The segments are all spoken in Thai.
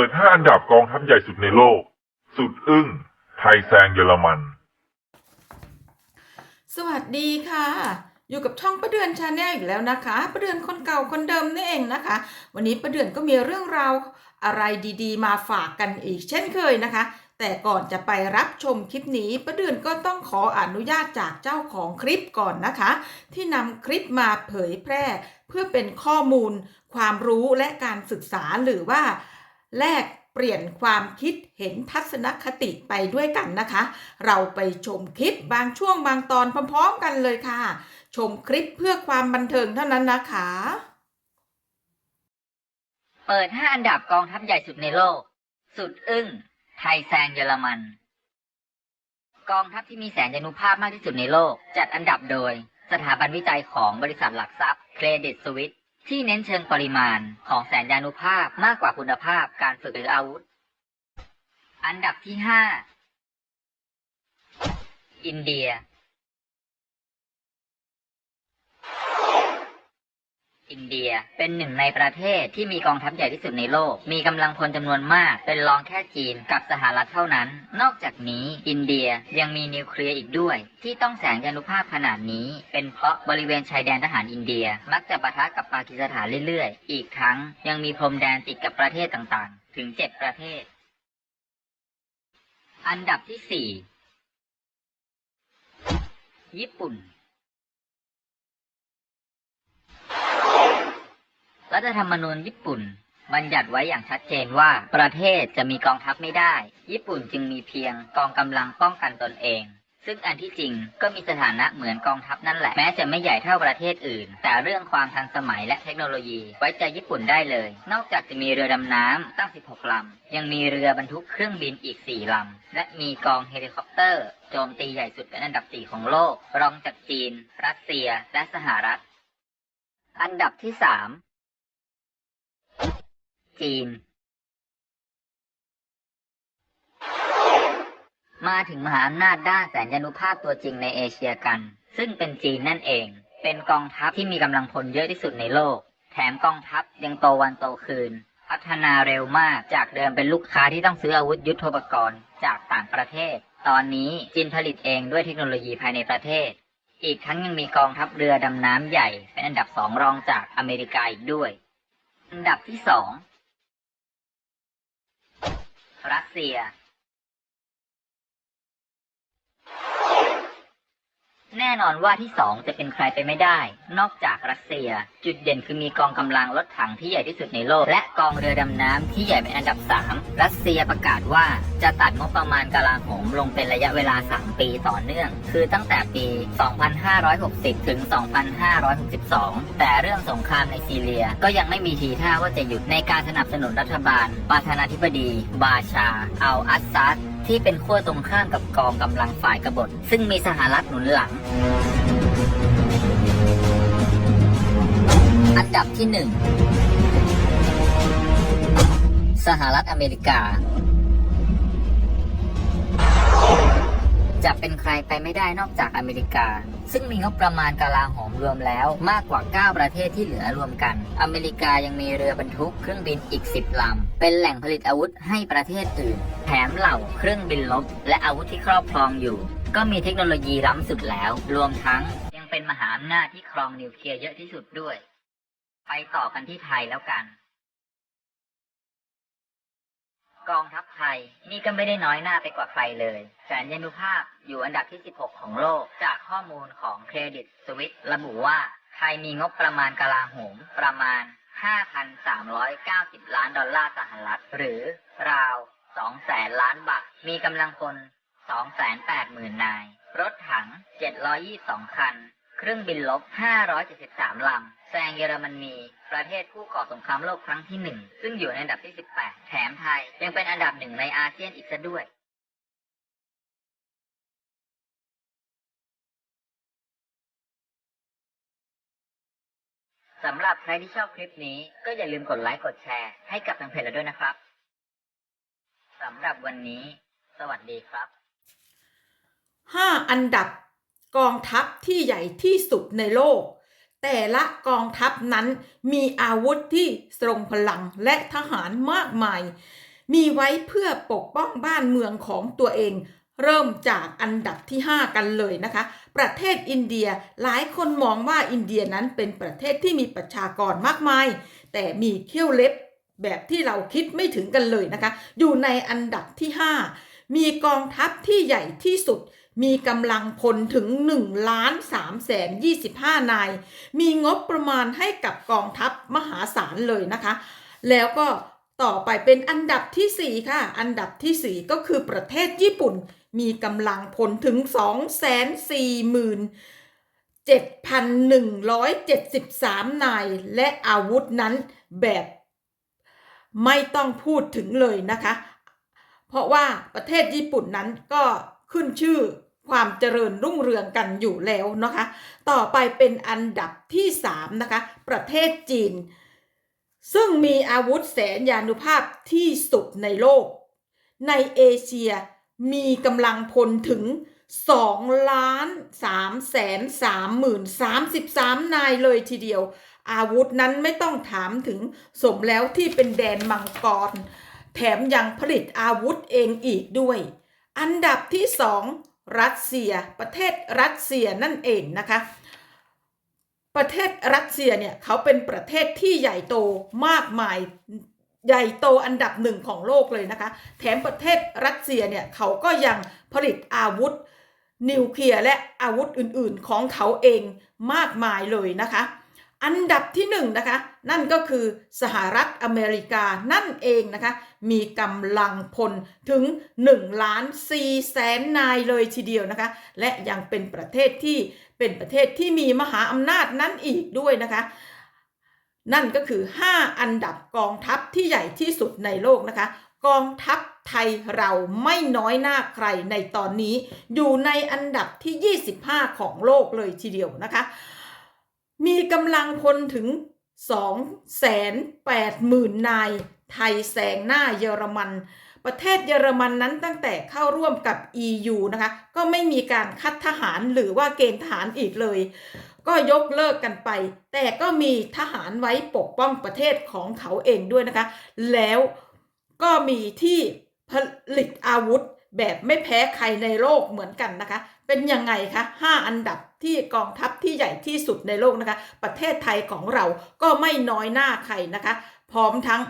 ปิดห้าอันดับกองทัพใหญ่สุดในโลก สุดอึ้ง ไทยแซงเยอรมัน สวัสดีค่ะ อยู่กับช่องประเดือนชาแนลอีกแล้วนะคะประเดือนคนเก่าคนเดิมนี่เองนะคะ วันนี้ประเดือนก็มีเรื่องราวอะไรดีๆ มาฝากกันอีกเช่นเคยนะคะ แต่ก่อนจะไปรับชมคลิปนี้ประเดือนก็ต้องขออนุญาตจากเจ้าของคลิปก่อนนะคะ ที่นำคลิปมาเผยแพร่ เพื่อเป็นข้อมูล ความรู้และการศึกษาหรือว่า แลกเปลี่ยนความคิดเห็นทัศนคติไปด้วยกันนะคะ เราไปชมคลิปบางช่วงบางตอนพร้อมๆกันเลยค่ะ ชมคลิปเพื่อความบันเทิงเท่านั้นนะคะ เปิด 5 อันดับกองทัพใหญ่สุดในโลก สุดอึ้ง ไทยแซงเยอรมัน กองทัพที่มีแสนยานุภาพมากที่สุดในโลก จัดอันดับโดย สถาบันวิจัยของบริษัทหลักทรัพย์เครดิตสวิต ที่เน้นเชิงปริมาณของแสนยานุภาพมากกว่าคุณภาพการฝึกหรืออาวุธ อันดับที่5อินเดีย อินเดียเป็นหนึ่งในประเทศที่มีกองทัพใหญ่ที่สุดในโลก มีกำลังพลจำนวนมาก เป็นรองแค่จีนกับสหรัฐเท่านั้น นอกจากนี้อินเดียยังมีนิวเคลียร์อีกด้วย ที่ต้องแสงยานุภาพขนาดนี้ เป็นเพราะบริเวณชายแดนทหารอินเดีย มักจะปะทะกับปากีสถานเรื่อยๆ อีกทั้งยังมีพรมแดนติดกับประเทศต่างๆ ถึงเจ็ดประเทศ อันดับที่สี่ญี่ปุ่น รัฐธรรมนูญญี่ปุ่น บัญญัติไว้อย่างชัดเจนว่า ประเทศจะมีกองทัพไม่ได้ ญี่ปุ่นจึงมีเพียงกองกำลังป้องกันตนเอง ซึ่งอันที่จริงก็มีสถานะเหมือนกองทัพนั่นแหละ แม้จะไม่ใหญ่เท่าประเทศอื่น แต่เรื่องความทันสมัยและเทคโนโลยีไว้ใจญี่ปุ่นได้เลย นอกจากจะมีเรือดำน้ำตั้ง 16 ลำ ยังมีเรือบรรทุกเครื่องบินอีก 4 ลำ และมีกองเฮลิคอปเตอร์โจมตีใหญ่สุดเป็นอันดับ 4 ของโลก รองจากจีน รัสเซีย และสหรัฐอันดับที่ 3 จีน มาถึงมหาอำนาจด้านแสนยานุภาพตัวจริงในเอเชียกัน ซึ่งเป็นจีนนั่นเอง เป็นกองทัพที่มีกำลังพลเยอะที่สุดในโลก แถมกองทัพยังโตวันโตคืน พัฒนาเร็วมากจากเดิมเป็นลูกค้าที่ต้องซื้ออาวุธยุทโธปกรณ์จากต่างประเทศ ตอนนี้จีนผลิตเองด้วยเทคโนโลยีภายในประเทศ อีกทั้งยังมีกองทัพเรือดำน้ำใหญ่ เป็นอันดับสองรองจากอเมริกาอีกด้วยอันดับที่สอง รัสเซีย แน่นอนว่าที่สองจะเป็นใครไปไม่ได้ นอกจากรัสเซีย จุดเด่นคือมีกองกำลังรถถังที่ใหญ่ที่สุดในโลก และกองเรือดำน้ำที่ใหญ่เป็นอันดับ 3 รัสเซียประกาศว่าจะตัดงบประมาณกลาโหมลงเป็นระยะเวลา 3 ปีต่อเนื่อง คือตั้งแต่ปี 2560 ถึง 2562 แต่เรื่องสงครามในซีเรียก็ยังไม่มีทีท่าว่าจะหยุดในการสนับสนุนรัฐบาล ประธานาธิบดี บาชา อัลอัสซัด ที่เป็นขั้วตรงข้ามกับกองกำลังฝ่ายกบฏ ซึ่งมีสหรัฐหนุนหลัง อันดับที่หนึ่งสหรัฐอเมริกา จะเป็นใครไปไม่ได้นอกจากอเมริกา ซึ่งมีงบประมาณกลาโหมรวมแล้วมากกว่า 9 ประเทศที่เหลือรวมกัน อเมริกายังมีเรือบรรทุกเครื่องบินอีก 10 ลำ เป็นแหล่งผลิตอาวุธให้ประเทศอื่น แถมเหล่าเครื่องบินลบ และอาวุธที่ครอบครองอยู่ ก็มีเทคโนโลยีล้ำสุดแล้ว รวมทั้งยังเป็นมหาอำนาจที่ครองนิวเคลียร์เยอะที่สุดด้วย ไปต่อกันที่ไทยแล้วกัน กองทัพไทย นี่ก็ไม่ได้น้อยหน้าไปกว่าใครเลย แสนยานุภาพอยู่อันดับที่ 16 ของโลก จากข้อมูลของเครดิตสวิตระบุว่า ไทยมีงบประมาณกลาโหมประมาณ 5,390 ล้านดอลลาร์สหรัฐ หรือราว 2 แสนล้านบาท มีกำลังพล280,000 นาย รถถัง 722 คัน เครื่องบินลบ 573 ลำ แซงเยอรมนี ประเทศผู้ก่อสงครามโลกครั้งที่หนึ่งซึ่งอยู่ในอันดับที่ 18 แถมไทย ยังเป็นอันดับหนึ่งในอาเซียนอีกซะด้วยสำหรับใครที่ชอบคลิปนี้ก็อย่าลืมกดไลค์กดแชร์ ให้กับทางเพจเราด้วยนะครับสำหรับวันนี้ สวัสดีครับ 5 อันดับ กองทัพที่ใหญ่ที่สุดในโลก แต่ละกองทัพนั้นมีอาวุธที่ทรงพลังและทหารมากมาย มีไว้เพื่อปกป้องบ้านเมืองของตัวเอง เริ่มจากอันดับที่ 5 กันเลยนะคะ ประเทศอินเดียหลายคนมองว่าอินเดียนั้นเป็นประเทศที่มีประชากรมากมาย แต่มีเขี้ยวเล็บแบบที่เราคิดไม่ถึงกันเลยนะคะ อยู่ในอันดับที่ 5 มีกองทัพที่ใหญ่ที่สุด มีกำลังพลถึง1ล้าน3แสน25 นาย มีงบประมาณให้กับกองทัพมหาศาลเลยนะคะ แล้วก็ต่อไปเป็นอันดับที่ 4 ค่ะ อันดับทีสี่ 4 ก็คือประเทศญี่ปุ่น มีกำลังพลถึง 2 4 0 0 0 7,173 นาย และอาวุธนั้นแบบไม่ต้องพูดถึงเลยนะคะ เพราะว่าประเทศญี่ปุ่นนั้นก็ขึ้นชื่อ ความเจริญรุ่งเรืองกันอยู่แล้วนะคะ ต่อไปเป็นอันดับที่ 3 นะคะ ประเทศจีน ซึ่งมีอาวุธแสนยานุภาพที่สุดในโลก ในเอเชียมีกำลังพลถึง2ล้าน3แสน3หมื่น33 นายเลยทีเดียว อาวุธนั้นไม่ต้องถามถึงสมแล้วที่เป็นแดนมังกร แถมยังผลิตอาวุธเองอีกด้วย อันดับที่สอง รัสเซีย ประเทศรัสเซียนั่นเองนะคะ ประเทศรัสเซียเนี่ยเขาเป็นประเทศที่ใหญ่โตมากมายใหญ่โตอันดับหนึ่งของโลกเลยนะคะ แถมประเทศรัสเซียเนี่ยเขาก็ยังผลิตอาวุธนิวเคลียร์และอาวุธอื่นๆของเขาเองมากมายเลยนะคะ อันดับที่หนึ่งนะคะนั่นก็คือสหรัฐอเมริกานั่นเองนะคะมีกำลังพลถึง1ล้าน4แสนนายเลยทีเดียวนะคะและยังเป็นประเทศที่เป็นประเทศที่มีมหาอำนาจนั้นอีกด้วยนะคะนั่นก็คือ 5 อันดับกองทัพที่ใหญ่ที่สุดในโลกนะคะ กองทัพไทยเราไม่น้อยหน้าใครในตอนนี้ อยู่ในอันดับที่ 25 ของโลกเลยทีเดียวนะคะ มีกำลังพลถึง 2 8 0 0 0 0 นาย ไทยแซงหน้าเยอรมัน ประเทศเยอรมันนั้นตั้งแต่เข้าร่วมกับ EU นะคะ ก็ไม่มีการคัดทหารหรือว่าเกณฑ์ทหารอีกเลย ก็ยกเลิกกันไป แต่ก็มีทหารไว้ปกป้องประเทศของเขาเองด้วยนะคะ แล้วก็มีที่ผลิตอาวุธ แบบไม่แพ้ใครในโลกเหมือนกันนะคะ เป็นยังไงคะ 5 อันดับที่กองทัพที่ใหญ่ที่สุดในโลกนะคะ ประเทศไทยของเราก็ไม่น้อยหน้าใครนะคะ พร้อมทั้ง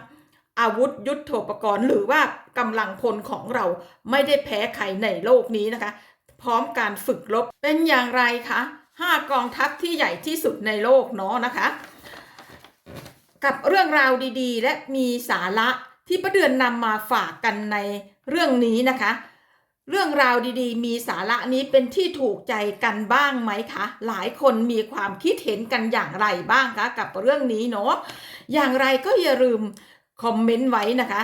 อาวุธยุทโธปกรณ์ หรือว่ากำลังพลของเราไม่ได้แพ้ใครในโลกนี้นะคะ พร้อมการฝึกรบเป็นอย่างไรคะห้ากองทัพที่ใหญ่ที่สุดในโลกเนาะนะคะ กับเรื่องราวดีๆ และมีสาระที่ประเดือนนำมาฝากกันในเรื่องนี้นะคะ เรื่องราวดีๆ มีสาระนี้เป็นที่ถูกใจกันบ้างไหมคะ หลายคนมีความคิดเห็นกันอย่างไรบ้างคะ กับเรื่องนี้เนาะอย่างไรก็อย่าลืมคอมเมนต์ไว้นะคะ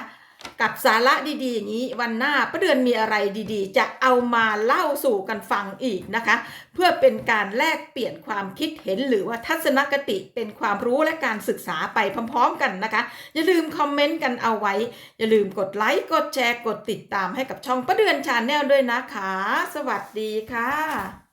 กับสาระดีๆอย่างนี้วันหน้าประเดือนมีอะไรดีๆ จะเอามาเล่าสู่กันฟังอีกนะคะ เพื่อเป็นการแลกเปลี่ยนความคิดเห็นหรือว่าทัศนคติเป็นความรู้และการศึกษาไปพร้อมๆกันนะคะ อย่าลืมคอมเมนต์กันเอาไว้ อย่าลืมกดไลค์กดแชร์กดติดตามให้กับช่องประเดือนชาแนลด้วยนะคะ สวัสดีค่ะ